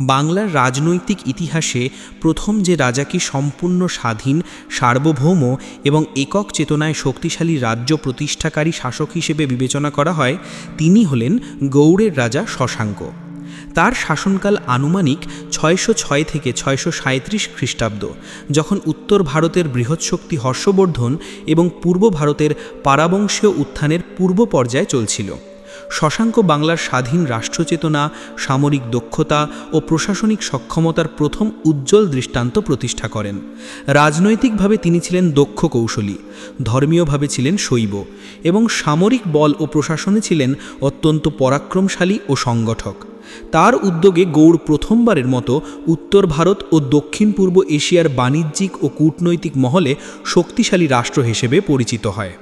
বাংলার রাজনৈতিক ইতিহাসে প্রথম যে রাজাকে সম্পূর্ণ স্বাধীন, সার্বভৌম এবং একক চেতনায় শক্তিশালী রাজ্য প্রতিষ্ঠাকারী শাসক হিসেবে বিবেচনা করা হয়, তিনি হলেন গৌড়ের রাজা শশাঙ্ক। তার শাসনকাল আনুমানিক ছয়শো ছয় থেকে ছয়শো সাঁত্রিশ খ্রিস্টাব্দ, যখন উত্তর ভারতের বৃহৎ শক্তি হর্ষবর্ধন এবং পূর্ব ভারতের পারাবংশীয় উত্থানের পূর্ব পর্যায়ে চলছিল। শশাঙ্ক বাংলার স্বাধীন রাষ্ট্রচেতনা, সামরিক দক্ষতা ও প্রশাসনিক সক্ষমতার প্রথম উজ্জ্বল দৃষ্টান্ত প্রতিষ্ঠা করেন। রাজনৈতিকভাবে তিনি ছিলেন দক্ষ কৌশলী, ধর্মীয়ভাবে ছিলেন শৈব এবং সামরিক বল ও প্রশাসনে ছিলেন অত্যন্ত পরাক্রমশালী ও সংগঠক। তার উদ্যোগে গৌড় প্রথমবারের মতো উত্তর ভারত ও দক্ষিণ পূর্ব এশিয়ার বাণিজ্যিক ও কূটনৈতিক মহলে শক্তিশালী রাষ্ট্র হিসেবে পরিচিত হয়।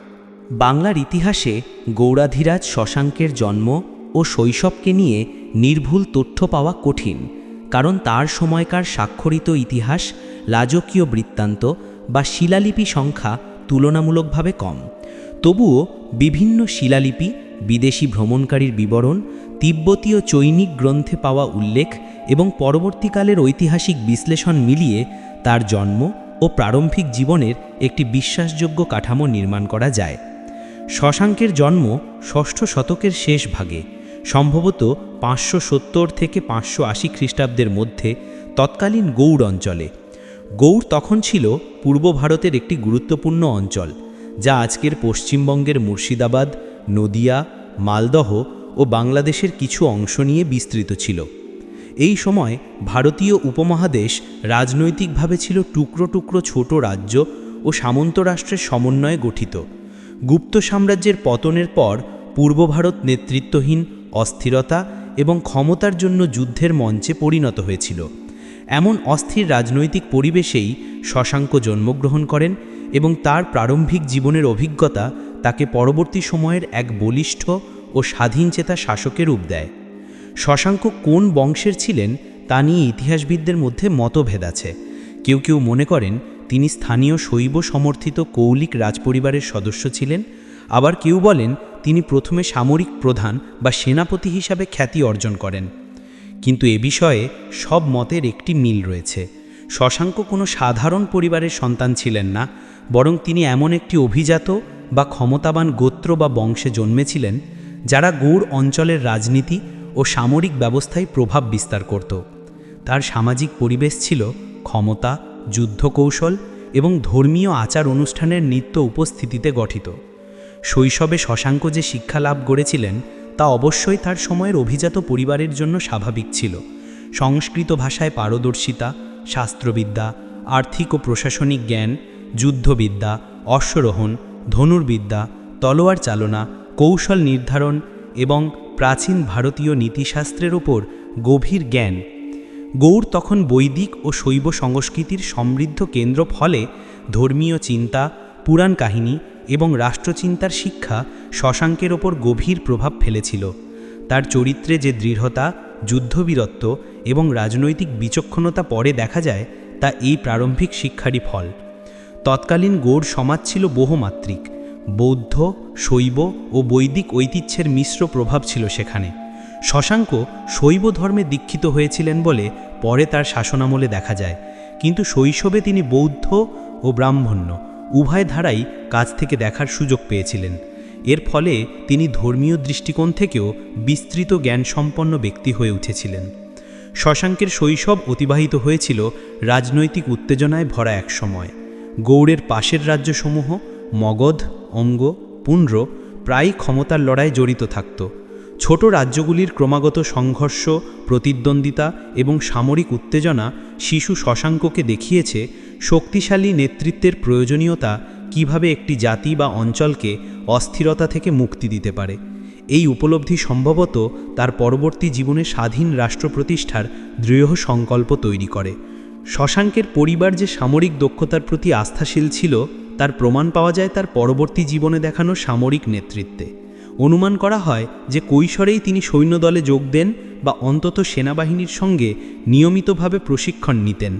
বাংলার ইতিহাসে গৌড়াধিরাজ শশাঙ্কের জন্ম ও শৈশবকে নিয়ে নির্ভুল তথ্য পাওয়া কঠিন, কারণ তার সময়কার স্বাক্ষরিত ইতিহাস লাজকীয় বৃত্তান্ত বা শিলালিপি সংখ্যা তুলনামূলকভাবে কম। তবুও বিভিন্ন শিলালিপি, বিদেশি ভ্রমণকারীর বিবরণ, তিব্বতীয় চৈনিক গ্রন্থে পাওয়া উল্লেখ এবং পরবর্তীকালের ঐতিহাসিক বিশ্লেষণ মিলিয়ে তার জন্ম ও প্রারম্ভিক জীবনের একটি বিশ্বাসযোগ্য কাঠামো নির্মাণ করা যায়। শশাঙ্কের জন্ম ষষ্ঠ শতকের শেষ ভাগে, সম্ভবত পাঁচশো সত্তর থেকে পাঁচশো আশি খ্রিস্টাব্দের মধ্যে তৎকালীন গৌড় অঞ্চলে। গৌড় তখন ছিল পূর্ব ভারতের একটি গুরুত্বপূর্ণ অঞ্চল, যা আজকের পশ্চিমবঙ্গের মুর্শিদাবাদ, নদিয়া, মালদহ ও বাংলাদেশের কিছু অংশ নিয়ে বিস্তৃত ছিল। এই সময় ভারতীয় উপমহাদেশ রাজনৈতিকভাবে ছিল টুকরো টুকরো ছোট রাজ্য ও সামন্ত রাষ্ট্রের সমন্বয়ে গঠিত। গুপ্ত সাম্রাজ্যের পতনের পর পূর্ব ভারত নেতৃত্বহীন, অস্থিরতা এবং ক্ষমতার জন্য যুদ্ধের মঞ্চে পরিণত হয়েছিল। এমন অস্থির রাজনৈতিক পরিবেশেই শশাঙ্ক জন্মগ্রহণ করেন এবং তার প্রারম্ভিক জীবনের অভিজ্ঞতা তাকে পরবর্তী সময়ের এক বলিষ্ঠ ও স্বাধীনচেতা শাসকের রূপ দেয়। শশাঙ্ক কোন বংশের ছিলেন তা নিয়ে ইতিহাসবিদদের মধ্যে মতভেদ আছে। কেউ কেউ মনে করেন তিনি স্থানীয় শৈব সমর্থিত কৌলিক রাজপরিবারের সদস্য ছিলেন। আবার কেউ বলেন, তিনি প্রথমে সামরিক প্রধান বা সেনাপতি হিসাবে খ্যাতি অর্জন করেন। কিন্তু এ বিষয়ে সব মতের একটি মিল রয়েছে। শশাঙ্ক কোনো সাধারণ পরিবারের সন্তান ছিলেন না, বরং তিনি এমন একটি অভিজাত বা ক্ষমতাবান গোত্র বা বংশে জন্মেছিলেন, যারা গৌড় অঞ্চলের রাজনীতি ও সামরিক ব্যবস্থায় প্রভাব বিস্তার করত। তার সামাজিক পরিবেশ ছিল ক্ষমতা যুদ্ধ কৌশল এবং ধর্মীয় আচার অনুষ্ঠানের নিত্য উপস্থিতিতে গঠিত। শৈশবে শশাঙ্ক যে শিক্ষা লাভ করেছিলেন, তা অবশ্যই তার সময়ের অভিজাত পরিবারের জন্য স্বাভাবিক ছিল। সংস্কৃত ভাষায় পারদর্শিতা, শাস্ত্রবিদ্যা, আর্থিক ও প্রশাসনিক জ্ঞান, যুদ্ধবিদ্যা, অশ্বরোহণ, ধনুর্বিদ্যা, তলোয়ার চালনা, কৌশল নির্ধারণ এবং প্রাচীন ভারতীয় নীতিশাস্ত্রের ওপর গভীর জ্ঞান গৌড় তখন বৈদিক ও শৈব সংস্কৃতির সমৃদ্ধ কেন্দ্র ফলে ধর্মীয় চিন্তা, পুরাণ কাহিনী এবং রাষ্ট্রচিন্তার শিক্ষা শশাঙ্কের ওপর গভীর প্রভাব ফেলেছিল। তার চরিত্রে যে দৃঢ়তা, যুদ্ধবীরত্ব এবং রাজনৈতিক বিচক্ষণতা পরে দেখা যায়, তা এই প্রারম্ভিক শিক্ষারই ফল। তৎকালীন গৌড় সমাজ ছিল বহুমাত্রিক। বৌদ্ধ, শৈব ও বৈদিক ঐতিহ্যের মিশ্র প্রভাব ছিল সেখানে। শশাঙ্ক শৈব ধর্মে দীক্ষিত হয়েছিলেন বলে পরে তার শাসনামলে দেখা যায়। কিন্তু শৈশবে তিনি বৌদ্ধ ও ব্রাহ্মণ্য, উভয় ধারাই কাছ থেকে দেখার সুযোগ পেয়েছিলেন। এর ফলে তিনি ধর্মীয় দৃষ্টিকোণ থেকেও বিস্তৃত জ্ঞানসম্পন্ন ব্যক্তি হয়ে উঠেছিলেন। শশাঙ্কের শৈশব অতিবাহিত হয়েছিল রাজনৈতিক উত্তেজনায় ভরা এক সময়। গৌড়ের পাশের রাজ্যসমূহ মগধ, অঙ্গ, পুন্ড্র প্রায়ই ক্ষমতার লড়াই জড়িত থাকত। ছোট রাজ্যগুলির ক্রমাগত সংঘর্ষ, প্রতিদ্বন্দ্বিতা এবং সামরিক উত্তেজনা শিশু শশাঙ্ককে দেখিয়েছে শক্তিশালী নেতৃত্বের প্রয়োজনীয়তা কীভাবে একটি জাতি বা অঞ্চলকে অস্থিরতা থেকে মুক্তি দিতে পারে। এই উপলব্ধি সম্ভবত তার পরবর্তী জীবনে স্বাধীন রাষ্ট্র প্রতিষ্ঠার দৃঢ় সংকল্প তৈরি করে। শশাঙ্কের পরিবার যে সামরিক দক্ষতার প্রতি আস্থাশীল ছিল, তার প্রমাণ পাওয়া যায় তার পরবর্তী জীবনে দেখানো সামরিক নেতৃত্বে। অনুমান করা হয় যে কৈশোরেই তিনি সৈন্যদলে যোগ দেন বা অন্তত সেনাবাহিনীর সঙ্গে নিয়মিতভাবে প্রশিক্ষণ নিতেন।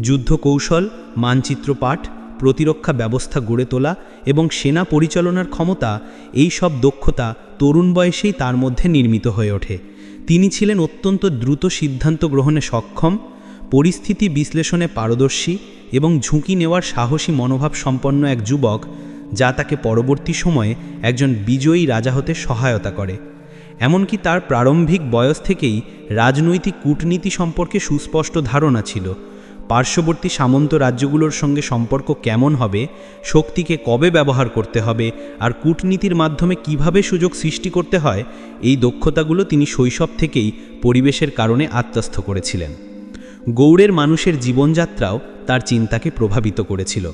যুদ্ধ কৌশল মানচিত্র পাঠ প্রতিরক্ষা ব্যবস্থা গড়ে তোলা এবং সেনা পরিচালনার ক্ষমতা, এই সব দক্ষতা তরুণ বয়সেই তার মধ্যে নির্মিত হয়ে ওঠে। তিনি ছিলেন অত্যন্ত দ্রুত সিদ্ধান্ত গ্রহণে সক্ষম, পরিস্থিতি বিশ্লেষণে পারদর্শী এবং ঝুঁকি নেওয়ার সাহসী মনোভাব সম্পন্ন এক যুবক যা তাকে পরবর্তী সময়ে একজন বিজয়ী রাজা হতে সহায়তা করে। এমনকি তার প্রারম্ভিক বয়স থেকেই রাজনৈতিক কূটনীতি সম্পর্কে সুস্পষ্ট ধারণা ছিল। পার্শ্ববর্তী সামন্ত রাজ্যগুলোর সঙ্গে সম্পর্ক কেমন হবে, শক্তিকে কবে ব্যবহার করতে হবে, আর কূটনীতির মাধ্যমে কীভাবে সুযোগ সৃষ্টি করতে হয়, এই দক্ষতাগুলো তিনি শৈশব থেকেই পরিবেশের কারণে আত্মস্থ করেছিলেন। গৌড়ের মানুষের জীবনযাত্রাও তার চিন্তাকে প্রভাবিত করেছিল।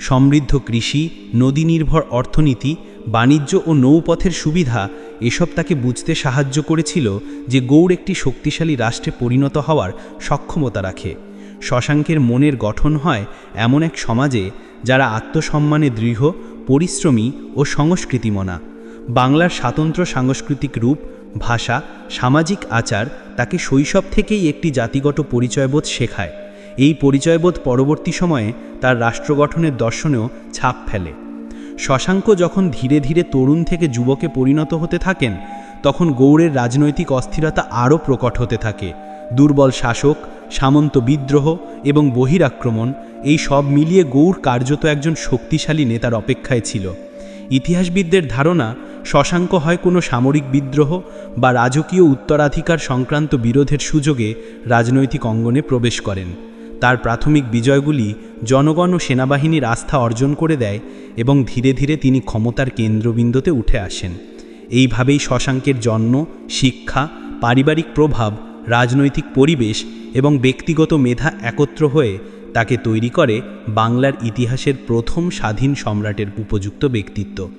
সমৃদ্ধ কৃষি নদী নির্ভর অর্থনীতি, বাণিজ্য ও নৌপথের সুবিধা, এসব তাকে বুঝতে সাহায্য করেছিল যে গৌড় একটি শক্তিশালী রাষ্ট্রে পরিণত হওয়ার সক্ষমতা রাখে। শশাঙ্কের মনের গঠন হয় এমন এক সমাজে যারা আত্মসম্মানে দৃঢ়, পরিশ্রমী ও সংস্কৃতিমনা। বাংলার স্বাতন্ত্র্য সাংস্কৃতিক রূপ, ভাষা, সামাজিক আচার তাকে শৈশব থেকেই একটি জাতিগত পরিচয়বোধ শেখায়। এই পরিচয়বোধ পরবর্তী সময়ে তার রাষ্ট্র গঠনের দর্শনেও ছাপ ফেলে। শশাঙ্ক যখন ধীরে ধীরে তরুণ থেকে যুবকে পরিণত হতে থাকেন, তখন গৌড়ের রাজনৈতিক অস্থিরতা আরও প্রকট হতে থাকে। দুর্বল শাসক, সামন্ত বিদ্রোহ এবং বহিরাক্রমণ, এই সব মিলিয়ে গৌড় কার্যত একজন শক্তিশালী নেতার অপেক্ষায় ছিল। ইতিহাসবিদদের ধারণা, শশাঙ্ক হয় কোনো সামরিক বিদ্রোহ বা রাজকীয় উত্তরাধিকার সংক্রান্ত বিরোধের সুযোগে রাজনৈতিক অঙ্গনে প্রবেশ করেন। তার প্রাথমিক বিজয়গুলি জনগণ ও সেনাবাহিনীর আস্থা অর্জন করে দেয় এবং ধীরে ধীরে তিনি ক্ষমতার কেন্দ্রবিন্দুতে উঠে আসেন। এইভাবেই শশাঙ্কের জন্ম, শিক্ষা, পারিবারিক প্রভাব, রাজনৈতিক পরিবেশ এবং ব্যক্তিগত মেধা একত্র হয়ে তাকে তৈরি করে বাংলার ইতিহাসের প্রথম স্বাধীন সম্রাটের উপযুক্ত ব্যক্তিত্ব।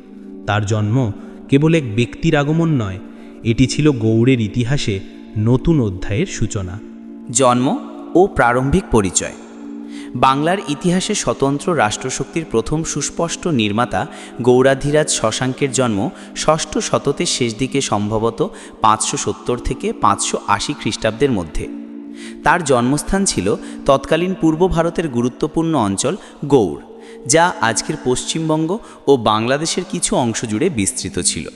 তার জন্ম কেবল এক ব্যক্তির আগমন নয়, এটি ছিল গৌড়ের ইতিহাসে নতুন অধ্যায়ের সূচনা। জন্ম ও প্রারম্ভিক পরিচয়। বাংলার ইতিহাসে স্বতন্ত্র রাষ্ট্রশক্তির প্রথম সুস্পষ্ট নির্মাতা গৌরাধিরাজ শশাঙ্কের জন্ম ষষ্ঠ শতকের শেষ দিকে সম্ভবত পাঁচশো সত্তর থেকে পাঁচশো আশি খ্রিস্টাব্দের মধ্যে। তার জন্মস্থান ছিল তৎকালীন পূর্ব ভারতের গুরুত্বপূর্ণ অঞ্চল গৌড়, যা আজকের পশ্চিমবঙ্গ ও বাংলাদেশের কিছু অংশ জুড়ে বিস্তৃত ছিল।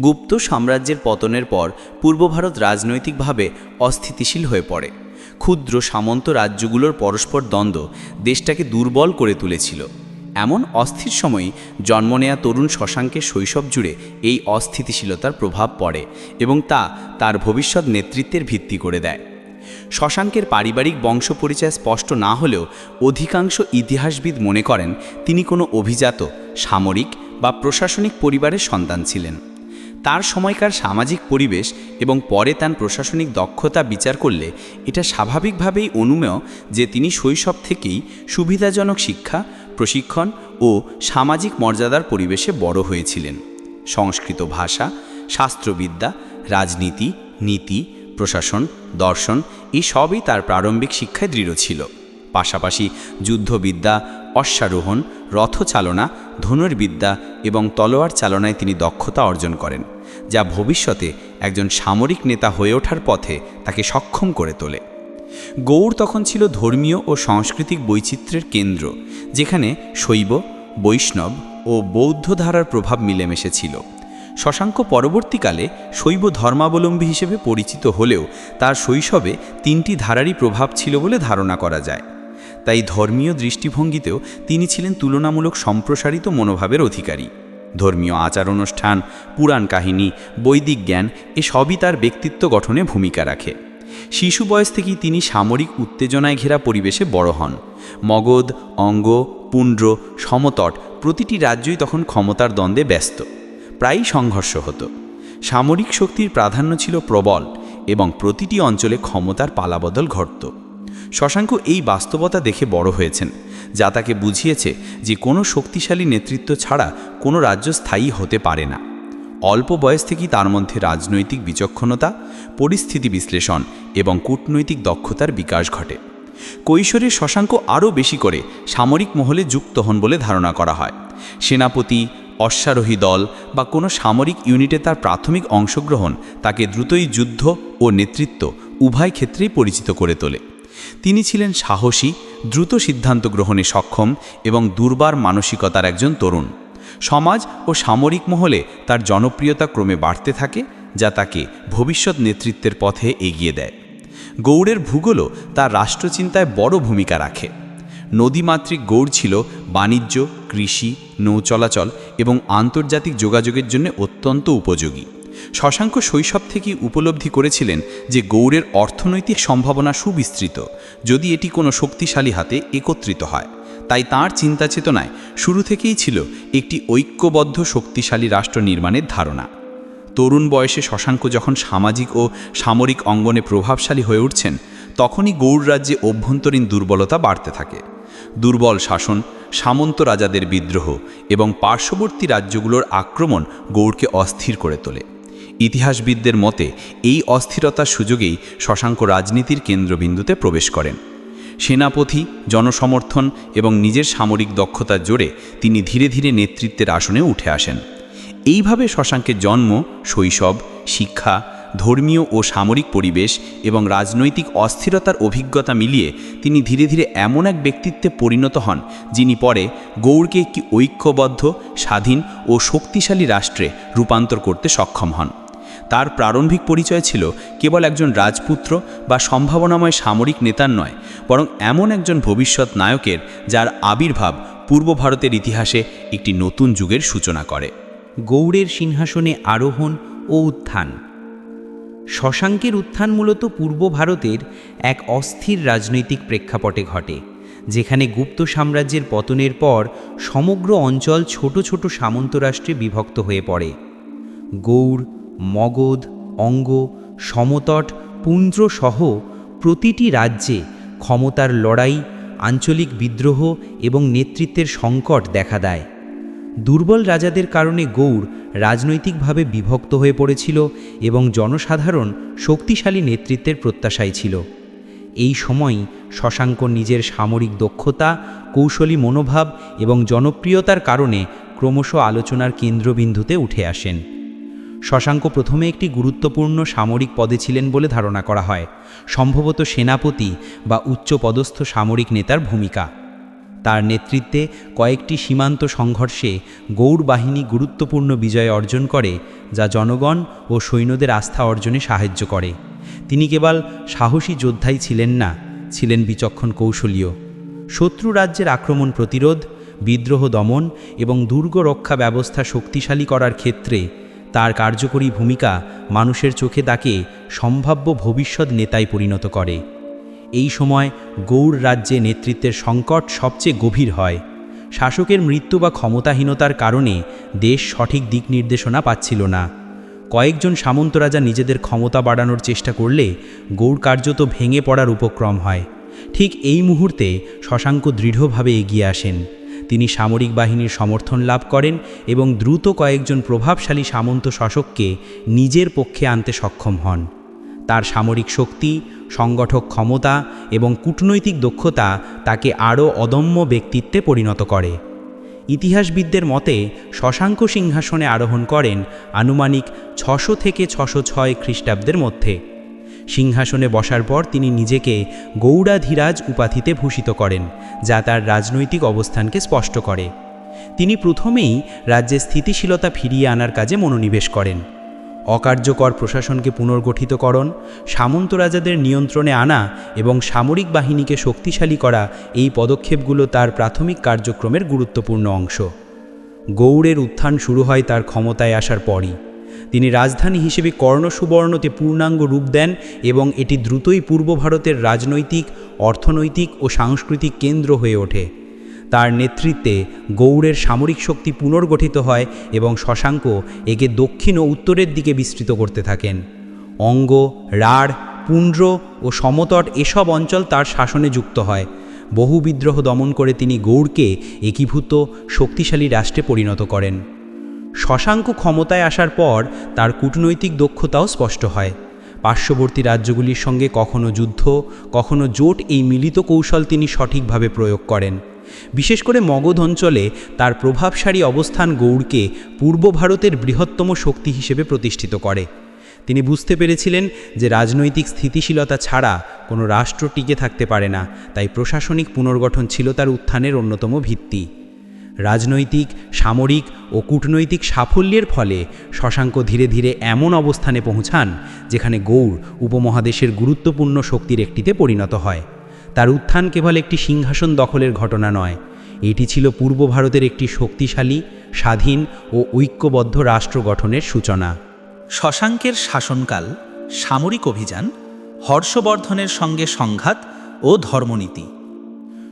গুপ্ত সাম্রাজ্যের পতনের পর পূর্ব ভারত রাজনৈতিকভাবে অস্থিতিশীল হয়ে পড়ে। ক্ষুদ্র সামন্ত রাজ্যগুলোর পরস্পর দ্বন্দ্ব দেশটাকে দুর্বল করে তুলেছিল। এমন অস্থির সময়ই জন্ম নেয়া তরুণ শশাঙ্কের শৈশব জুড়ে এই অস্থিতিশীলতার প্রভাব পড়ে এবং তা তার ভবিষ্যৎ নেতৃত্বের ভিত্তি করে দেয়। শশাঙ্কের পারিবারিক বংশ পরিচয় স্পষ্ট না হলেও অধিকাংশ ইতিহাসবিদ মনে করেন, তিনি কোনো অভিজাত, সামরিক বা প্রশাসনিক পরিবারের সন্তান ছিলেন। তার সময়কার সামাজিক পরিবেশ এবং পরে তার প্রশাসনিক দক্ষতা বিচার করলে এটা স্বাভাবিকভাবেই অনুমেয় যে তিনি শৈশব থেকেই সুবিধাজনক শিক্ষা, প্রশিক্ষণ ও সামাজিক মর্যাদার পরিবেশে বড় হয়েছিলেন। সংস্কৃত ভাষা, শাস্ত্রবিদ্যা, রাজনীতি, নীতি, প্রশাসন, দর্শন, এই সবই তার প্রারম্ভিক শিক্ষায় দৃঢ় ছিল। পাশাপাশি যুদ্ধবিদ্যা, অশ্বারোহণ, রথচালনা, ধনুর্বিদ্যা এবং তলোয়ার চালনায় তিনি দক্ষতা অর্জন করেন, যা ভবিষ্যতে একজন সামরিক নেতা হয়ে ওঠার পথে তাকে সক্ষম করে তোলে। গৌড় তখন ছিল ধর্মীয় ও সাংস্কৃতিক বৈচিত্র্যের কেন্দ্র, যেখানে শৈব, বৈষ্ণব ও বৌদ্ধ ধারার প্রভাব মিলেমিশে ছিল। শশাঙ্ক পরবর্তীকালে শৈব ধর্মাবলম্বী হিসেবে পরিচিত হলেও তার শৈশবে তিনটি ধারারই প্রভাব ছিল বলে ধারণা করা যায়। তাই ধর্মীয় দৃষ্টিভঙ্গিতেও তিনি ছিলেন তুলনামূলক সম্প্রসারিত মনোভাবের অধিকারী। ধর্মীয় আচার অনুষ্ঠান পুরাণ কাহিনী, বৈদিক জ্ঞান এসবই তার ব্যক্তিত্ব গঠনে ভূমিকা রাখে। শিশু বয়স থেকেই তিনি সামরিক উত্তেজনায় ঘেরা পরিবেশে বড় হন। মগধ, অঙ্গ পুণ্ড্র সমতট প্রতিটি রাজ্যই তখন ক্ষমতার দ্বন্দ্বে ব্যস্ত। প্রায়ই সংঘর্ষ হতো। সামরিক শক্তির প্রাধান্য ছিল প্রবল এবং প্রতিটি অঞ্চলে ক্ষমতার পালাবদল ঘটত। শশাঙ্ক এই বাস্তবতা দেখে বড় হয়েছেন, যা তাকে বুঝিয়েছে যে কোনো শক্তিশালী নেতৃত্ব ছাড়া কোনো রাজ্য স্থায়ী হতে পারে না। অল্প বয়স থেকেই তার মধ্যে রাজনৈতিক বিচক্ষণতা, পরিস্থিতি বিশ্লেষণ এবং কূটনৈতিক দক্ষতার বিকাশ ঘটে। কৈশোরে শশাঙ্ক আরও বেশি করে সামরিক মহলে যুক্ত হন বলে ধারণা করা হয়। সেনাপতি, অশ্বারোহী দল বা কোনো সামরিক ইউনিটে তার প্রাথমিক অংশগ্রহণ তাকে দ্রুতই যুদ্ধ ও নেতৃত্ব উভয় ক্ষেত্রেই পরিচিত করে তোলে। তিনি ছিলেন সাহসী, দ্রুত সিদ্ধান্ত গ্রহণে সক্ষম এবং দুর্বার মানসিকতার একজন তরুণ। সমাজ ও সামরিক মহলে তার জনপ্রিয়তা ক্রমে বাড়তে থাকে, যা তাকে ভবিষ্যৎ নেতৃত্বের পথে এগিয়ে দেয়। গৌড়ের ভূগোলও তার রাষ্ট্রচিন্তায় বড় ভূমিকা রাখে। নদীমাতৃক গৌড় ছিল বাণিজ্য, কৃষি, নৌ চলাচল এবং আন্তর্জাতিক যোগাযোগের জন্য অত্যন্ত উপযোগী। শশাঙ্ক শৈশব থেকেই উপলব্ধি করেছিলেন যে গৌড়ের অর্থনৈতিক সম্ভাবনা সুবিস্তৃত, যদি এটি কোনো শক্তিশালী হাতে একত্রিত হয়। তাই তার চিন্তা চেতনায় শুরু থেকেই ছিল একটি ঐক্যবদ্ধ শক্তিশালী রাষ্ট্র নির্মাণের ধারণা। তরুণ বয়সে শশাঙ্ক যখন সামাজিক ও সামরিক অঙ্গনে প্রভাবশালী হয়ে উঠছেন, তখনই গৌড় রাজ্যে অভ্যন্তরীণ দুর্বলতা বাড়তে থাকে। দুর্বল শাসন, সামন্ত রাজাদের বিদ্রোহ এবং পার্শ্ববর্তী রাজ্যগুলোর আক্রমণ গৌড়কে অস্থির করে তোলে। ইতিহাসবিদদের মতে, এই অস্থিরতার সুযোগেই শশাঙ্ক রাজনীতির কেন্দ্রবিন্দুতে প্রবেশ করেন। সেনাপতি, জনসমর্থন এবং নিজের সামরিক দক্ষতার জোরে তিনি ধীরে ধীরে নেতৃত্বের আসনে উঠে আসেন। এইভাবে শশাঙ্কের জন্ম, শৈশব, শিক্ষা, ধর্মীয় ও সামরিক পরিবেশ এবং রাজনৈতিক অস্থিরতার অভিজ্ঞতা মিলিয়ে তিনি ধীরে ধীরে এমন এক ব্যক্তিত্বে পরিণত হন, যিনি পরে গৌড়কে একটি ঐক্যবদ্ধ, স্বাধীন ও শক্তিশালী রাষ্ট্রে রূপান্তর করতে সক্ষম হন। তার প্রারম্ভিক পরিচয় ছিল কেবল একজন রাজপুত্র বা সম্ভাবনাময় সামরিক নেতার নয়, বরং এমন একজন ভবিষ্যৎ নায়কের যার আবির্ভাব পূর্ব ভারতের ইতিহাসে একটি নতুন যুগের সূচনা করে। গৌড়ের সিংহাসনে আরোহণ ও উত্থান। শশাঙ্কের উত্থান মূলত পূর্ব ভারতের এক অস্থির রাজনৈতিক প্রেক্ষাপটে ঘটে, যেখানে গুপ্ত সাম্রাজ্যের পতনের পর সমগ্র অঞ্চল ছোট ছোট সামন্ত রাষ্ট্রে বিভক্ত হয়ে পড়ে। গৌড় মগধ, অঙ্গ, সমতট পুন্দ্র প্রতিটি রাজ্যে ক্ষমতার লড়াই, আঞ্চলিক বিদ্রোহ এবং নেতৃত্বের সংকট দেখা দেয়। দুর্বল রাজাদের কারণে গৌড় রাজনৈতিকভাবে বিভক্ত হয়ে পড়েছিল এবং জনসাধারণ শক্তিশালী নেতৃত্বের প্রত্যাশায় ছিল। এই সময়ই শশাঙ্ক নিজের সামরিক দক্ষতা, কৌশলী মনোভাব এবং জনপ্রিয়তার কারণে ক্রমশ আলোচনার কেন্দ্রবিন্দুতে উঠে আসেন। শশাঙ্ক প্রথমে একটি গুরুত্বপূর্ণ সামরিক পদে ছিলেন বলে ধারণা করা হয়, সম্ভবত সেনাপতি বা উচ্চপদস্থ সামরিক নেতার ভূমিকা। তার নেতৃত্বে কয়েকটি সীমান্ত সংঘর্ষে গৌড় বাহিনী গুরুত্বপূর্ণ বিজয় অর্জন করে, যা জনগণ ও সৈন্যদের আস্থা অর্জনে সাহায্য করে। তিনি কেবল সাহসী যোদ্ধাই ছিলেন না, ছিলেন বিচক্ষণ কৌশলীয় শত্রু রাজ্যের আক্রমণ প্রতিরোধ, বিদ্রোহ দমন এবং দুর্গ রক্ষা ব্যবস্থা শক্তিশালী করার ক্ষেত্রে তার কার্যকরী ভূমিকা মানুষের চোখে তাকে সম্ভাব্য ভবিষ্যৎ নেতায় পরিণত করে। এই সময় গৌড় রাজ্যে নেতৃত্বের সংকট সবচেয়ে গভীর হয়। শাসকের মৃত্যু বা ক্ষমতাহীনতার কারণে দেশ সঠিক দিক নির্দেশনা পাচ্ছিল না। কয়েকজন সামন্ত রাজা নিজেদের ক্ষমতা বাড়ানোর চেষ্টা করলে গৌড় কার্যত ভেঙে পড়ার উপক্রম হয়। ঠিক এই মুহূর্তে শশাঙ্ক দৃঢ়ভাবে এগিয়ে আসেন। তিনি সামরিক বাহিনীর সমর্থন লাভ করেন এবং দ্রুত কয়েকজন প্রভাবশালী সামন্ত শাসককে নিজের পক্ষে আনতে সক্ষম হন। তার সামরিক শক্তি, সংগঠক ক্ষমতা এবং কূটনৈতিক দক্ষতা তাকে আরও অদম্য ব্যক্তিত্বে পরিণত করে। ইতিহাসবিদদের মতে, শশাঙ্ক সিংহাসনে আরোহণ করেন আনুমানিক ছশো থেকে ছশো ছয় খ্রিস্টাব্দের মধ্যে। সিংহাসনে বসার পর তিনি নিজেকে গৌড়াধীরাজ উপাধিতে ভূষিত করেন, যা তার রাজনৈতিক অবস্থানকে স্পষ্ট করে। তিনি প্রথমেই রাজ্যে স্থিতিশীলতা ফিরিয়ে আনার কাজে মনোনিবেশ করেন। অকার্যকর প্রশাসনকে পুনর্গঠিতকরণ সামন্ত রাজাদের নিয়ন্ত্রণে আনা এবং সামরিক বাহিনীকে শক্তিশালী করা এই পদক্ষেপগুলো তার প্রাথমিক কার্যক্রমের গুরুত্বপূর্ণ অংশ। গৌড়ের উত্থান শুরু হয় তার ক্ষমতায় আসার পরই। তিনি রাজধানী হিসেবে কর্ণসুবর্ণতে পূর্ণাঙ্গ রূপ দেন এবং এটি দ্রুতই পূর্ব ভারতের রাজনৈতিক, অর্থনৈতিক ও সাংস্কৃতিক কেন্দ্র হয়ে ওঠে। তার নেতৃত্বে গৌড়ের সামরিক শক্তি পুনর্গঠিত হয় এবং শশাঙ্ক একে দক্ষিণ ও উত্তরের দিকে বিস্তৃত করতে থাকেন। অঙ্গ, রাঢ় পুণ্ড্র ও সমতট এসব অঞ্চল তার শাসনে যুক্ত হয়। বহু বিদ্রোহ দমন করে তিনি গৌড়কে একীভূত, শক্তিশালী রাষ্ট্রে পরিণত করেন। শশাঙ্ক ক্ষমতায় আসার পর তার কূটনৈতিক দক্ষতাও স্পষ্ট হয়। পার্শ্ববর্তী রাজ্যগুলির সঙ্গে কখনো যুদ্ধ, কখনো জোট এই মিলিত কৌশল তিনি সঠিকভাবে প্রয়োগ করেন। বিশেষ করে মগধ অঞ্চলে তার প্রভাবশালী অবস্থান গৌড়কে পূর্ব ভারতের বৃহত্তম শক্তি হিসেবে প্রতিষ্ঠিত করে। তিনি বুঝতে পেরেছিলেন যে রাজনৈতিক স্থিতিশীলতা ছাড়া কোনো রাষ্ট্র টিকে থাকতে পারে না, তাই প্রশাসনিক পুনর্গঠন ছিল তার উত্থানের অন্যতম ভিত্তি। রাজনৈতিক, সামরিক ও কূটনৈতিক সাফল্যের ফলে শশাঙ্ক ধীরে ধীরে এমন অবস্থানে পৌঁছান যেখানে গৌড় উপমহাদেশের গুরুত্বপূর্ণ শক্তির একটিতে পরিণত হয়। তার উত্থান কেবল একটি সিংহাসন দখলের ঘটনা নয়, এটি ছিল পূর্ব ভারতের একটি শক্তিশালী, স্বাধীন ও ঐক্যবদ্ধ রাষ্ট্র গঠনের সূচনা। শশাঙ্কের শাসনকাল, সামরিক অভিযান, হর্ষবর্ধনের সঙ্গে সংঘাত ও ধর্মনীতি।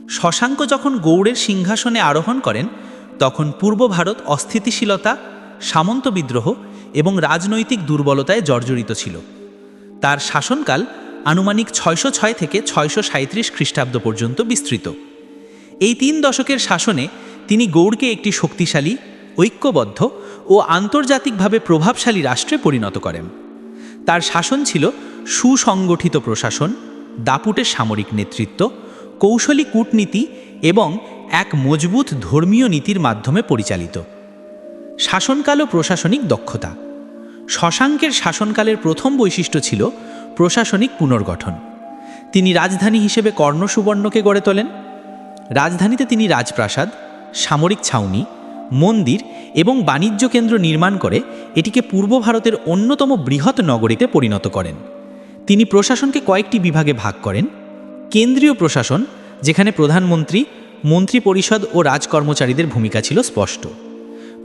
শশাঙ্ক যখন গৌড়ের সিংহাসনে আরোহণ করেন, তখন পূর্ব ভারত অস্থিতিশীলতা, সামন্ত বিদ্রোহ এবং রাজনৈতিক দুর্বলতায় জর্জরিত ছিল। তার শাসনকাল আনুমানিক ছয়শো ছয় থেকে ছয়শো সাঁত্রিশ খ্রিস্টাব্দ পর্যন্ত বিস্তৃত। এই তিন দশকের শাসনে তিনি গৌড়কে একটি শক্তিশালী, ঐক্যবদ্ধ ও আন্তর্জাতিকভাবে প্রভাবশালী রাষ্ট্রে পরিণত করেন। তার শাসন ছিল সুসংগঠিত প্রশাসন, দাপুটের সামরিক নেতৃত্ব কৌশলী কূটনীতি এবং এক মজবুত ধর্মীয় নীতির মাধ্যমে পরিচালিত। শাসনকাল ও প্রশাসনিক দক্ষতা। শশাঙ্কের শাসনকালের প্রথম বৈশিষ্ট্য ছিল প্রশাসনিক পুনর্গঠন। তিনি রাজধানী হিসেবে কর্ণসুবর্ণকে গড়ে তোলেন। রাজধানীতে তিনি রাজপ্রাসাদ, সামরিক ছাউনি, মন্দির এবং বাণিজ্য কেন্দ্র নির্মাণ করে এটিকে পূর্ব ভারতের অন্যতম বৃহৎ নগরীতে পরিণত করেন। তিনি প্রশাসনকে কয়েকটি বিভাগে ভাগ করেন। কেন্দ্রীয় প্রশাসন, যেখানে প্রধানমন্ত্রী মন্ত্রী পরিষদ ও রাজকর্মচারীদের ভূমিকা ছিল স্পষ্ট।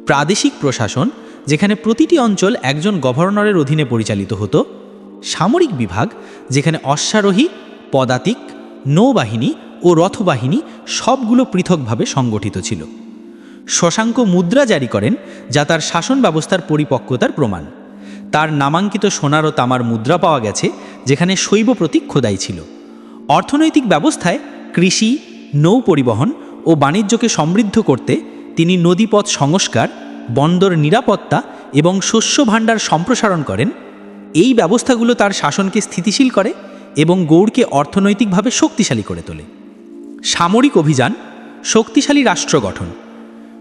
প্রাদেশিক প্রশাসন, যেখানে প্রতিটি অঞ্চল একজন গভর্নরের অধীনে পরিচালিত হতো। সামরিক বিভাগ, যেখানে অশ্বারোহী, পদাতিক, নৌবাহিনী ও রথবাহিনী সবগুলো পৃথকভাবে সংগঠিত ছিল। শশাঙ্ক মুদ্রা জারি করেন, যা তার শাসন ব্যবস্থার পরিপক্কতার প্রমাণ। তার নামাঙ্কিত সোনার ও তামার মুদ্রা পাওয়া গেছে, যেখানে শৈব প্রতীক খোদাই ছিল। অর্থনৈতিক ব্যবস্থায় কৃষি, নৌ পরিবহন ও বাণিজ্যকে সমৃদ্ধ করতে তিনি নদীপথ সংস্কার, বন্দর নিরাপত্তা এবং শস্য ভাণ্ডার সম্প্রসারণ করেন। এই ব্যবস্থাগুলো তার শাসনকে স্থিতিশীল করে এবং গৌড়কে অর্থনৈতিকভাবে শক্তিশালী করে তোলে। সামরিক অভিযান, শক্তিশালী রাষ্ট্র গঠন।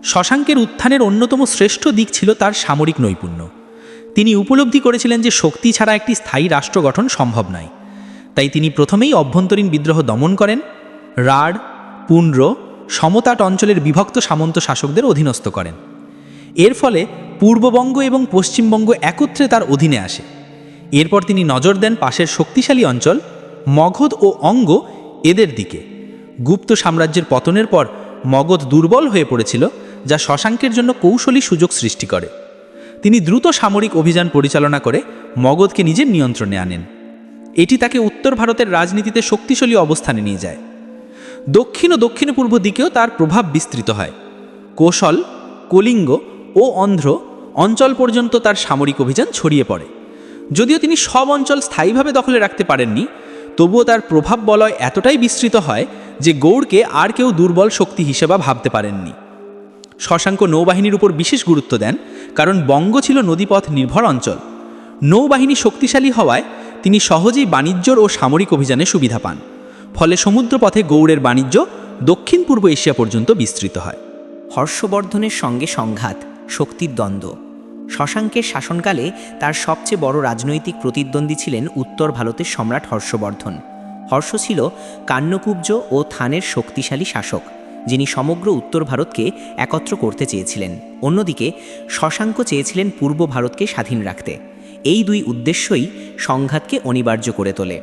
শশাঙ্কের উত্থানের অন্যতম শ্রেষ্ঠ দিক ছিল তার সামরিক নৈপুণ্য। তিনি উপলব্ধি করেছিলেন যে শক্তি ছাড়া একটি স্থায়ী রাষ্ট্র গঠন সম্ভব নয়। তাই তিনি প্রথমেই অভ্যন্তরীণ বিদ্রোহ দমন করেন। রাঢ়, পুন্ড্র, সমতাট অঞ্চলের বিভক্ত সামন্ত শাসকদের অধীনস্থ করেন। এর ফলে পূর্ববঙ্গ এবং পশ্চিমবঙ্গ একত্রে তার অধীনে আসে। এরপর তিনি নজর দেন পাশের শক্তিশালী অঞ্চল মগধ ও অঙ্গ এদের দিকে। গুপ্ত সাম্রাজ্যের পতনের পর মগধ দুর্বল হয়ে পড়েছিল, যা শশাঙ্কের জন্য কৌশলী সুযোগ সৃষ্টি করে। তিনি দ্রুত সামরিক অভিযান পরিচালনা করে মগধকে নিজের নিয়ন্ত্রণে আনেন। এটি তাকে উত্তর ভারতের রাজনীতিতে শক্তিশালী অবস্থানে নিয়ে যায়। দক্ষিণ ও দক্ষিণ পূর্ব দিকেও তার প্রভাব বিস্তৃত হয়। কৌশল, কলিঙ্গ ও অন্ধ্র অঞ্চল পর্যন্ত তার সামরিক অভিযান ছড়িয়ে পড়ে। যদিও তিনি সব অঞ্চল স্থায়ীভাবে দখলে রাখতে পারেননি, তবুও তার প্রভাব বলয় এতটাই বিস্তৃত হয় যে গৌড়কে আর কেউ দুর্বল শক্তি হিসেবে ভাবতে পারেননি। শশাঙ্ক নৌবাহিনীর উপর বিশেষ গুরুত্ব দেন, কারণ বঙ্গ ছিল নদীপথ নির্ভর অঞ্চল। নৌবাহিনী শক্তিশালী হওয়ায় তিনি সহজেই বাণিজ্যর ও সামরিক অভিযানে সুবিধা পান। ফলে সমুদ্রপথে গৌড়ের বাণিজ্য দক্ষিণ পূর্ব এশিয়া পর্যন্ত বিস্তৃত হয়। হর্ষবর্ধনের সঙ্গে সংঘাত, শক্তির দ্বন্দ্ব। শশাঙ্কের শাসনকালে তার সবচেয়ে বড় রাজনৈতিক প্রতিদ্বন্দ্বী ছিলেন উত্তর ভারতের সম্রাট হর্ষবর্ধন। হর্ষ ছিল কান্যকুব্জ ও থানের শক্তিশালী শাসক, যিনি সমগ্র উত্তর ভারতকে একত্র করতে চেয়েছিলেন। অন্যদিকে, শশাঙ্ক চেয়েছিলেন পূর্ব ভারতকে স্বাধীন রাখতে। এই দুই উদ্দেশ্যই সংঘাতকে অনিবার্য করে তোলে।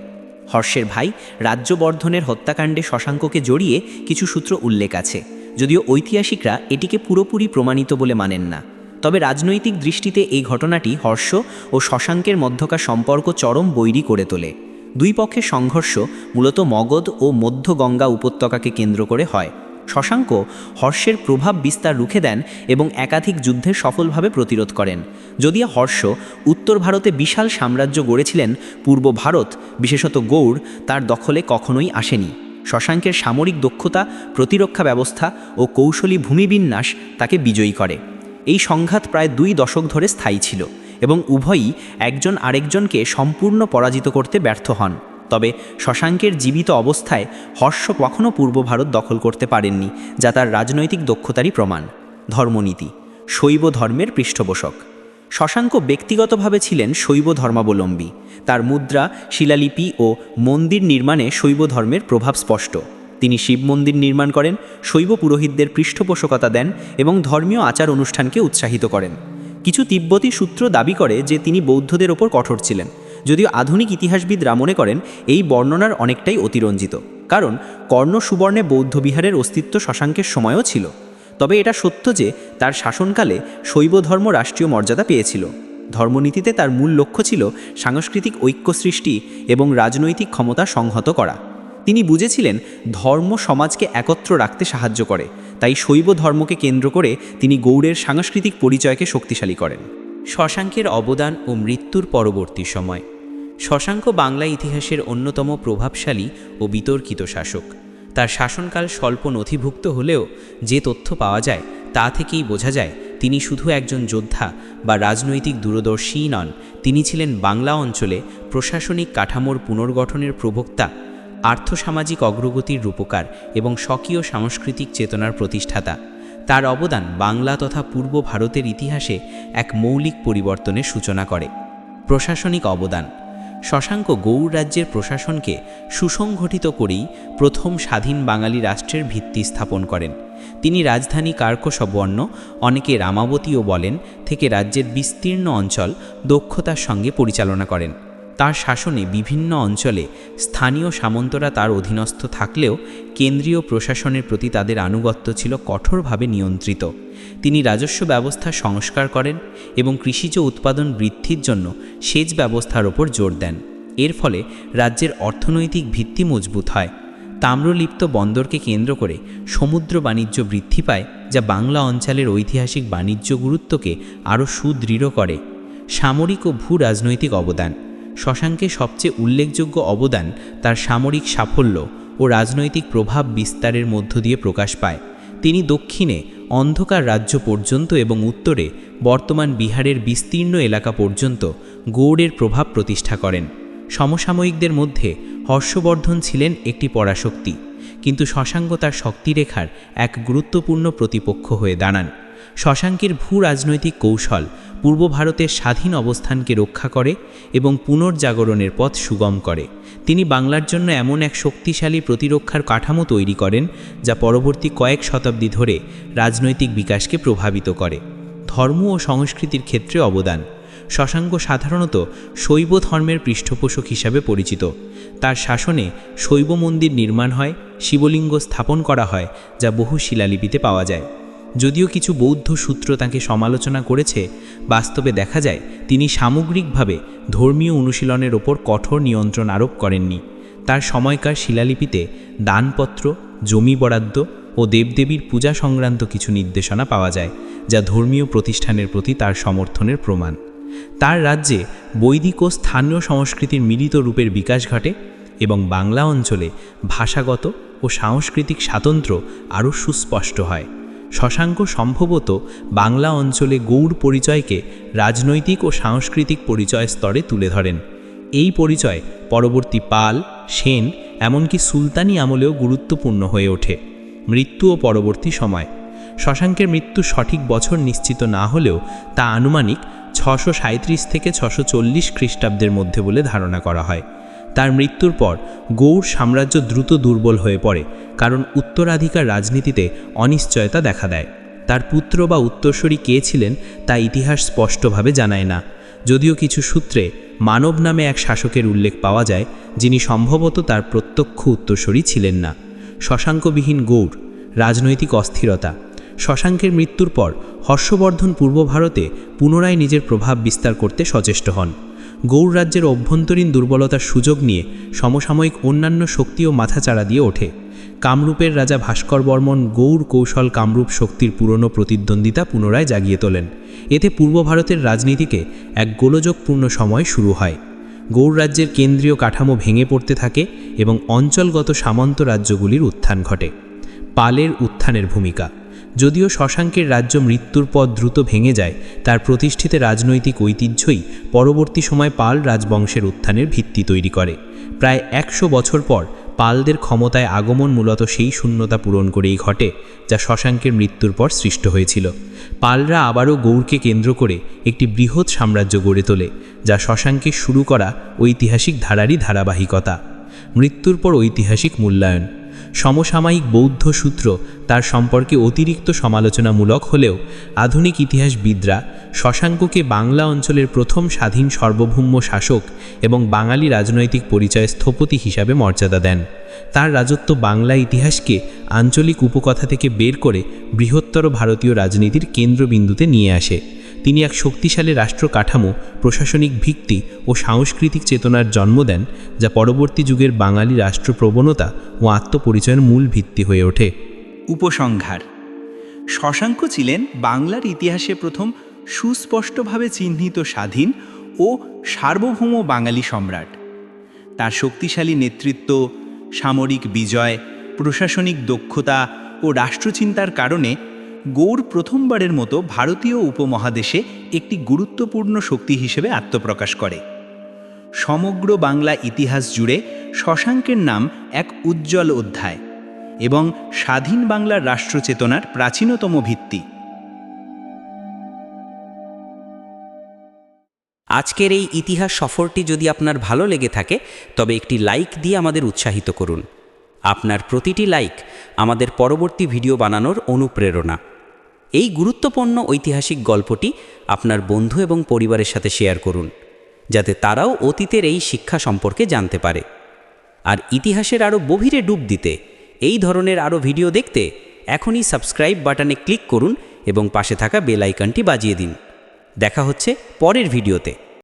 হর্ষের ভাই রাজ্যবর্ধনের হত্যাকাণ্ডে শশাঙ্ককে জড়িয়ে কিছু সূত্র উল্লেখ আছে, যদিও ঐতিহাসিকরা এটিকে পুরোপুরি প্রমাণিত বলে মানেন না। তবে রাজনৈতিক দৃষ্টিতে এই ঘটনাটি হর্ষ ও শশাঙ্কের মধ্যকার সম্পর্ক চরম বৈরী করে তোলে। দুই পক্ষের সংঘর্ষ মূলত মগধ ও মধ্য গঙ্গা উপত্যকাকে কেন্দ্র করে হয়। শশাঙ্ক হর্ষের প্রভাব বিস্তার রুখে দেন এবং একাধিক যুদ্ধে সফলভাবে প্রতিরোধ করেন। যদিও হর্ষ উত্তর ভারতে বিশাল সাম্রাজ্য গড়েছিলেন, পূর্ব ভারত, বিশেষত গৌড়, তার দখলে কখনোই আসেনি। শশাঙ্কের সামরিক দক্ষতা, প্রতিরক্ষা ব্যবস্থা ও কৌশলী ভূমিবিন্যাস তাকে বিজয়ী করে। এই সংঘাত প্রায় দুই দশক ধরে স্থায়ী ছিল এবং উভয়ই একজন আরেকজনকে সম্পূর্ণ পরাজিত করতে ব্যর্থ হন। তবে শশাঙ্কের জীবিত অবস্থায় হর্ষ কখনও পূর্ব ভারত দখল করতে পারেননি, যা তার রাজনৈতিক দক্ষতারই প্রমাণ। ধর্মনীতি, শৈব ধর্মের পৃষ্ঠপোষক। শশাঙ্ক ব্যক্তিগতভাবে ছিলেন শৈব ধর্মাবলম্বী। তার মুদ্রা, শিলালিপি ও মন্দির নির্মাণে শৈব ধর্মের প্রভাব স্পষ্ট। তিনি শিব মন্দির নির্মাণ করেন, শৈব পুরোহিতদের পৃষ্ঠপোষকতা দেন এবং ধর্মীয় আচার অনুষ্ঠানকে উৎসাহিত করেন। কিছু তিব্বতী সূত্র দাবি করে যে তিনি বৌদ্ধদের ওপর কঠোর ছিলেন। যদিও আধুনিক ইতিহাসবিদরা মনে করেন, এই বর্ণনার অনেকটাই অতিরঞ্জিত। কারণ, কর্ণ সুবর্ণে বৌদ্ধ বিহারের অস্তিত্ব শশাঙ্কের সময়ও ছিল। তবে এটা সত্য যে, তার শাসনকালে শৈব ধর্ম রাষ্ট্রীয় মর্যাদা পেয়েছিল। ধর্মনীতিতে তার মূল লক্ষ্য ছিল সাংস্কৃতিক ঐক্য সৃষ্টি এবং রাজনৈতিক ক্ষমতা সংহত করা। তিনি বুঝেছিলেন, ধর্ম সমাজকে একত্র রাখতে সাহায্য করে, তাই শৈব ধর্মকে কেন্দ্র করে তিনি গৌড়ের সাংস্কৃতিক পরিচয়কে শক্তিশালী করেন। শশাঙ্কের অবদান ও মৃত্যুর পরবর্তী সময়। শশাঙ্ক বাংলা ইতিহাসের অন্যতম প্রভাবশালী ও বিতর্কিত শাসক। তার শাসনকাল স্বল্প নথিভুক্ত হলেও যে তথ্য পাওয়া যায়, তা থেকেই বোঝা যায়, তিনি শুধু একজন যোদ্ধা বা রাজনৈতিক দূরদর্শীই নন, তিনি ছিলেন বাংলা অঞ্চলে প্রশাসনিক কাঠামোর পুনর্গঠনের প্রবক্তা, আর্থসামাজিক অগ্রগতির রূপকার এবং স্বকীয় সাংস্কৃতিক চেতনার প্রতিষ্ঠাতা। তার অবদান বাংলা তথা পূর্ব ভারতের ইতিহাসে এক মৌলিক পরিবর্তনের সূচনা করে। প্রশাসনিক অবদান শশাঙ্ক গৌড় রাজ্যের প্রশাসনকে সুসংগঠিত করেই প্রথম স্বাধীন বাঙালি রাষ্ট্রের ভিত্তি স্থাপন করেন। তিনি রাজধানী কার্কসবর্ণ অনেকে রামাবতীও বলেন, থেকে রাজ্যের বিস্তীর্ণ অঞ্চল দক্ষতার সঙ্গে পরিচালনা করেন। তার শাসনে বিভিন্ন অঞ্চলে স্থানীয় সামন্তরা তার অধীনস্থ থাকলেও কেন্দ্রীয় প্রশাসনের প্রতি তাদের আনুগত্য ছিল কঠোরভাবে নিয়ন্ত্রিত। তিনি রাজস্ব ব্যবস্থা সংস্কার করেন এবং কৃষিজ উৎপাদন বৃদ্ধির জন্য সেচ ব্যবস্থার ওপর জোর দেন। এর ফলে রাজ্যের অর্থনৈতিক ভিত্তি মজবুত হয়। তাম্রলিপ্ত বন্দরকে কেন্দ্র করে সমুদ্র বাণিজ্য বৃদ্ধি পায়, যা বাংলা অঞ্চলের ঐতিহাসিক বাণিজ্য গুরুত্বকে আরও সুদৃঢ় করে। সামরিক ও ভূ রাজনৈতিক অবদান। শশাঙ্কের সবচেয়ে উল্লেখযোগ্য অবদান তার সামরিক সাফল্য ও রাজনৈতিক প্রভাব বিস্তারের মধ্য দিয়ে প্রকাশ পায়। তিনি দক্ষিণে অন্ধকার রাজ্য পর্যন্ত এবং উত্তরে বর্তমান বিহারের বিস্তীর্ণ এলাকা পর্যন্ত গৌড়ের প্রভাব প্রতিষ্ঠা করেন। সমসাময়িকদের মধ্যে হর্ষবর্ধন ছিলেন একটি পরাশক্তি, কিন্তু শশাঙ্ক তার শক্তিরেখার এক গুরুত্বপূর্ণ প্রতিপক্ষ হয়ে দাঁড়ান। শশাঙ্কের ভূ রাজনৈতিক কৌশল পূর্ব ভারতের স্বাধীন অবস্থানকে রক্ষা করে এবং পুনর্জাগরণের পথ সুগম করে। তিনি বাংলার জন্য এমন এক শক্তিশালী প্রতিরক্ষার কাঠামো তৈরি করেন যা পরবর্তী কয়েক শতাব্দী ধরে রাজনৈতিক বিকাশকে প্রভাবিত করে। ধর্ম ও সংস্কৃতির ক্ষেত্রে অবদান। শশাঙ্ক সাধারণত শৈব ধর্মের পৃষ্ঠপোষক হিসাবে পরিচিত। তার শাসনে শৈব মন্দির নির্মাণ হয়, শিবলিঙ্গ স্থাপন করা হয়, যা বহু শিলালিপিতে পাওয়া যায়। যদিও কিছু বৌদ্ধ সূত্র তাকে সমালোচনা করেছে, বাস্তবে দেখা যায় তিনি সামগ্রিকভাবে ধর্মীয় অনুশীলনের ওপর কঠোর নিয়ন্ত্রণ আরোপ করেননি। তার সময়কার শিলালিপিতে দানপত্র, জমি বরাদ্দ ও দেবদেবীর পূজা সংক্রান্ত কিছু নির্দেশনা পাওয়া যায়, যা ধর্মীয় প্রতিষ্ঠানের প্রতি তার সমর্থনের প্রমাণ। তার রাজ্যে বৈদিক ও স্থানীয় সংস্কৃতির মিলিত রূপের বিকাশ ঘটে এবং বাংলা অঞ্চলে ভাষাগত ও সাংস্কৃতিক স্বাতন্ত্র্য আরও সুস্পষ্ট হয়। শশাঙ্ক সম্ভবত বাংলা অঞ্চলে গৌড় পরিচয়কে রাজনৈতিক ও সাংস্কৃতিক পরিচয় স্তরে তুলে ধরেন। এই পরিচয় পরবর্তী পাল, সেন, এমনকি সুলতানি আমলেও গুরুত্বপূর্ণ হয়ে ওঠে। মৃত্যু ও পরবর্তী সময়। শশাঙ্কের মৃত্যু সঠিক বছর নিশ্চিত না হলেও তা আনুমানিক ছশো থেকে ছশো খ্রিস্টাব্দের মধ্যে বলে ধারণা করা হয়। তার মৃত্যুর পর গৌড় সাম্রাজ্য দ্রুত দুর্বল হয়ে পড়ে, কারণ উত্তরাধিকার রাজনীতিতে অনিশ্চয়তা দেখা দেয়। তার পুত্র বা উত্তরসূরি কে ছিলেন তা ইতিহাস স্পষ্টভাবে জানায় না। যদিও কিছু সূত্রে মানব নামে এক শাসকের উল্লেখ পাওয়া যায়, যিনি সম্ভবত তার প্রত্যক্ষ উত্তরসূরি ছিলেন না। শশাঙ্কবিহীন গৌড়, রাজনৈতিক অস্থিরতা, শশাঙ্কের মৃত্যুর পর হর্ষবর্ধন পূর্ব ভারতে পুনরায় নিজের প্রভাব বিস্তার করতে সচেষ্ট হন। গৌড় রাজ্যের অভ্যন্তরীণ দুর্বলতার সুযোগ নিয়ে সমসাময়িক অন্যান্য শক্তিও মাথাচাড়া দিয়ে ওঠে। কামরূপের রাজা ভাস্কর বর্মন গৌড় কৌশল কামরূপ শক্তির পুরনো প্রতিদ্বন্দ্বিতা পুনরায় জাগিয়ে তোলেন। এতে পূর্ব ভারতের রাজনীতিকে এক গোলযোগপূর্ণ সময় শুরু হয়। গৌড় রাজ্যের কেন্দ্রীয় কাঠামো ভেঙে পড়তে থাকে এবং অঞ্চলগত সামন্ত রাজ্যগুলির উত্থান ঘটে। পালের উত্থানের ভূমিকা যদিও শশাঙ্কের রাজ্য মৃত্যুর পর দ্রুত ভেঙে যায়, তার প্রতিষ্ঠিত রাজনৈতিক ঐতিহ্যই পরবর্তী সময় পাল রাজবংশের উত্থানের ভিত্তি তৈরি করে। প্রায় একশো বছর পর পালদের ক্ষমতায় আগমন মূলত সেই শূন্যতা পূরণ করেই ঘটে, যা শশাঙ্কের মৃত্যুর পর সৃষ্ট হয়েছিল। পালরা আবারও গৌড়কে কেন্দ্র করে একটি বৃহৎ সাম্রাজ্য গড়ে তোলে, যা শশাঙ্কের শুরু করা ঐতিহাসিক ধারারই ধারাবাহিকতা। মৃত্যুর পর ঐতিহাসিক মূল্যায়ন। সমসাময়িক বৌদ্ধ সূত্র তার সম্পর্কে অতিরিক্ত সমালোচনামূলক হলেও আধুনিক ইতিহাসবিদরা শশাঙ্ককে বাংলা অঞ্চলের প্রথম স্বাধীন সার্বভৌম শাসক এবং বাঙালি রাজনৈতিক পরিচয় স্থপতি হিসাবে মর্যাদা দেন। তার রাজত্ব বাংলা ইতিহাসকে আঞ্চলিক উপকথা থেকে বের করে বৃহত্তর ভারতীয় রাজনীতির কেন্দ্রবিন্দুতে নিয়ে আসে। তিনি এক শক্তিশালী রাষ্ট্র কাঠামো, প্রশাসনিক ভিত্তি ও সাংস্কৃতিক চেতনার জন্ম দেন, যা পরবর্তী যুগের বাঙালি রাষ্ট্র প্রবণতা ও আত্মপরিচয়ের মূল ভিত্তি হয়ে ওঠে। উপসংহার। শশাঙ্ক ছিলেন বাংলার ইতিহাসে প্রথম সুস্পষ্টভাবে চিহ্নিত স্বাধীন ও সার্বভৌম বাঙালি সম্রাট। তার শক্তিশালী নেতৃত্ব, সামরিক বিজয়, প্রশাসনিক দক্ষতা ও রাষ্ট্রচিন্তার কারণে গৌড় প্রথমবারের মতো ভারতীয় উপমহাদেশে একটি গুরুত্বপূর্ণ শক্তি হিসেবে আত্মপ্রকাশ করে। সমগ্র বাংলা ইতিহাস জুড়ে শশাঙ্কের নাম এক উজ্জ্বল অধ্যায় এবং স্বাধীন বাংলার রাষ্ট্রচেতনার প্রাচীনতম ভিত্তি। আজকের এই ইতিহাস সফরটি যদি আপনার ভালো লেগে থাকে, তবে একটি লাইক দিয়ে আমাদের উৎসাহিত করুন। আপনার প্রতিটি লাইক আমাদের পরবর্তী ভিডিও বানানোর অনুপ্রেরণা। এই গুরুত্বপূর্ণ ঐতিহাসিক গল্পটি আপনার বন্ধু এবং পরিবারের সাথে শেয়ার করুন, যাতে তারাও অতীতের এই শিক্ষা সম্পর্কে জানতে পারে। আর ইতিহাসের আরও গভীরে ডুব দিতে, এই ধরনের আরও ভিডিও দেখতে এখনই সাবস্ক্রাইব বাটনে ক্লিক করুন এবং পাশে থাকা বেল আইকনটি বাজিয়ে দিন। দেখা হচ্ছে পরের ভিডিওতে।